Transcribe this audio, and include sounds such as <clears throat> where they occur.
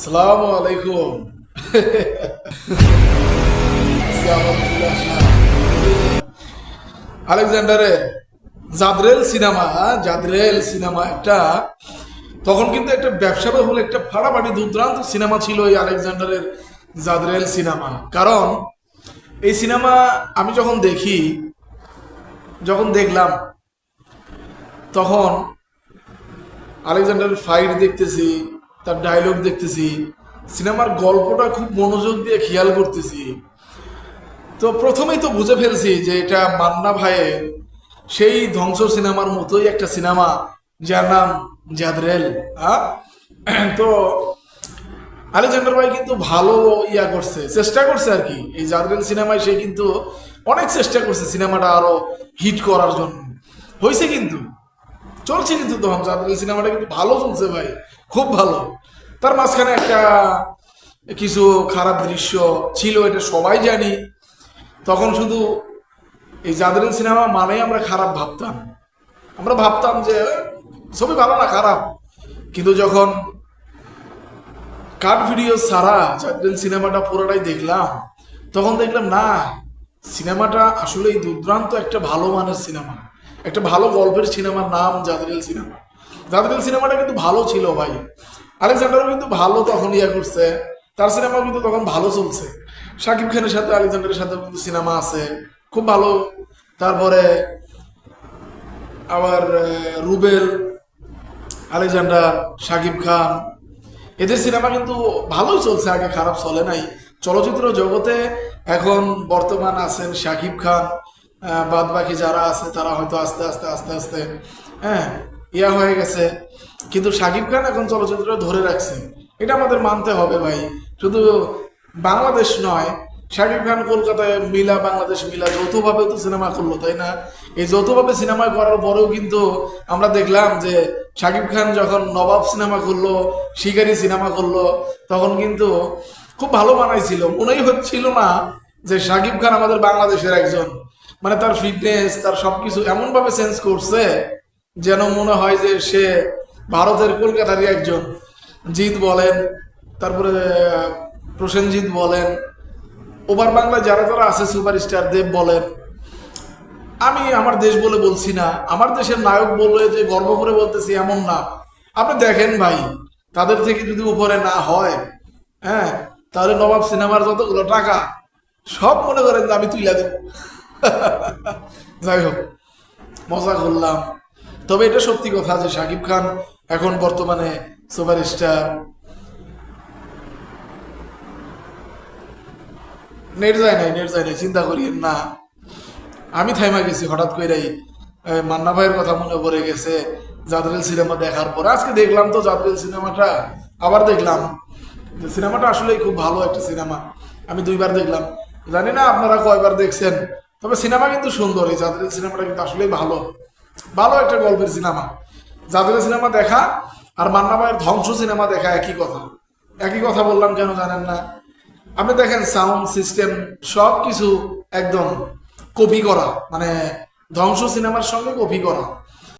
সালামু আলাইকুম আলেকজান্ডারে জাদরেল cinema জাদরেল cinema একটা, তখন কিন্তু একটা ব্যবসা বহুল একটা ফাড়াফাড়ি দুর্দান্ত সিনেমা ছিল এই আলেকজান্ডারের জাদরেল সিনেমা কারণ এই সিনেমা আমি যখন দেখি, যখন দেখলাম, তখন আলেকজান্ডারের ফাইট দেখতেছি তার ডায়লগ দেখতেছি। সিনেমার গল্পটা খুব মনোযোগ দিয়ে খেয়াল করতেছি। তো প্রথমেই তো বুঝে ফেলছি যে এটা মান্না ভাইয়ের সেই ধ্বংস সিনেমার মতোই একটা সিনেমা, যার নাম জাদরেল হ্যাঁ <clears throat> তো আলেকজান্ডার ভাই কিন্তু ভালো ইয়া করছে, চেষ্টা করছে আর কি। এই জাদরেল সিনেমায় সে কিন্তু অনেক চেষ্টা করছে সিনেমাটা আরও হিট করার জন্য। হয়েছে কিন্তু। চলছে কিন্তু জাদরেল সিনেমাটা কিন্তু ভালো চলছে ভাই, খুব ভালো। তার মাঝখানে একটা কিছু খারাপ দৃশ্য ছিল, এটা সবাই জানি। তখন শুধু এই জাদরেল সিনেমা মানেই আমরা খারাপ ভাবতাম। আমরা ভাবতাম যে ছবি ভালো না, খারাপ। কিন্তু যখন কাট ভিডিও সারা জাদরেল সিনেমাটা পুরোটাই দেখলাম, তখন দেখলাম, না, সিনেমাটা আসলেই দুর্দান্ত একটা ভালো মানের সিনেমা। একটা ভালো গল্পের সিনেমার নাম জাদরেল সিনেমা। জাদরেল সিনেমাটা কিন্তু ভালো ছিল ভাই। আলেকজান্ডারও কিন্তু ভালো তখন ইয়া করছে। তার সিনেমা কিন্তু তখন ভালো চলছে। শাকিব খানের সাথে আলেকজান্ডারের সাথে কিন্তু সিনেমা আছে। খুব ভালো। তারপরে আবার রুবেল, আলেকজান্ডার, শাকিব খান। এদের সিনেমা কিন্তু ভালোই চলছে, আগে খারাপ চলে নাই। চলচ্চিত্র জগতে এখন বর্তমান আছেন শাকিব খান। বাদ বাকি যারা আছে, তারা হয়তো আস্তে আস্তে আস্তে আস্তে হ্যাঁ ইয়া হয়ে গেছে। কিন্তু শাকিব খান এখন চলচ্চিত্র ধরে রাখছে। এটা আমাদের মানতে হবে ভাই। শুধু বাংলাদেশ নয় শাকিব খান কলকাতায় মিলা, বাংলাদেশ মিলা যৌথভাবে তো সিনেমা করল, তাই না? এই যৌথভাবে সিনেমা করার পরেও কিন্তু আমরা দেখলাম যে শাকিব খান যখন নবাব সিনেমা করল, শিকারি সিনেমা করল, তখন কিন্তু খুব ভালো বানাইছিল মনেই হচ্ছিল না যে শাকিব খান আমাদের বাংলাদেশের একজন। মানে তার ফিটনেস তার সবকিছু এমনভাবে চেঞ্জ করছে যেন মনে হয় যে সে ভারতের কলকাতারই একজন। জিৎ বলেন, তারপরে প্রসেনজিৎ বলেন, ওভার বাংলায় যারা যারা আছে সুপারস্টার দেব বলেন, আমি আমার দেশ বলে বলছি না, আমার দেশের নায়ক বলে যে গর্ব করে বলতেছি এমন না। আপনি দেখেন ভাই, তাদের থেকে যদি উপরে না হয় হ্যাঁ তাহলে নবাব সিনেমার যতগুলো টাকা, সব মনে করেন যে আমি তুইলা দেব। যাই হোক মজা করলাম। তবে এটা সত্যি কথা যে শাকিব খান এখন বর্তমানে সুপারস্টার। নেট যায় নাই নেট যায় নাই চিন্তা করিয়েন না। আমি থাইমা গেছি হঠাৎ করেই এ, মান্না ভাইয়ের কথা মনে পড়ে গেছে জাদরেল সিনেমা দেখার পর। আজকে দেখলাম তো জাদরেল সিনেমাটা আবার দেখলাম। সিনেমাটা আসলেই খুব ভালো একটা সিনেমা। আমি দুইবার দেখলাম। জানি না আপনারা কয়বার দেখছেন তবে সিনেমা কিন্তু সুন্দর, এই জাদুরের সিনেমাটা কিন্তু আসলেই ভালো। ভালো একটা গল্পের সিনেমা। জাদুরের সিনেমা দেখা আর মান্না ভাইয়ের ধ্বংস সিনেমা দেখা একই কথা। একই কথা বললাম কেন জানেন না? আপনি দেখেন সাউন্ড সিস্টেম সব কিছু একদম কপি করা মানে ধ্বংস সিনেমার সঙ্গে কপি করা।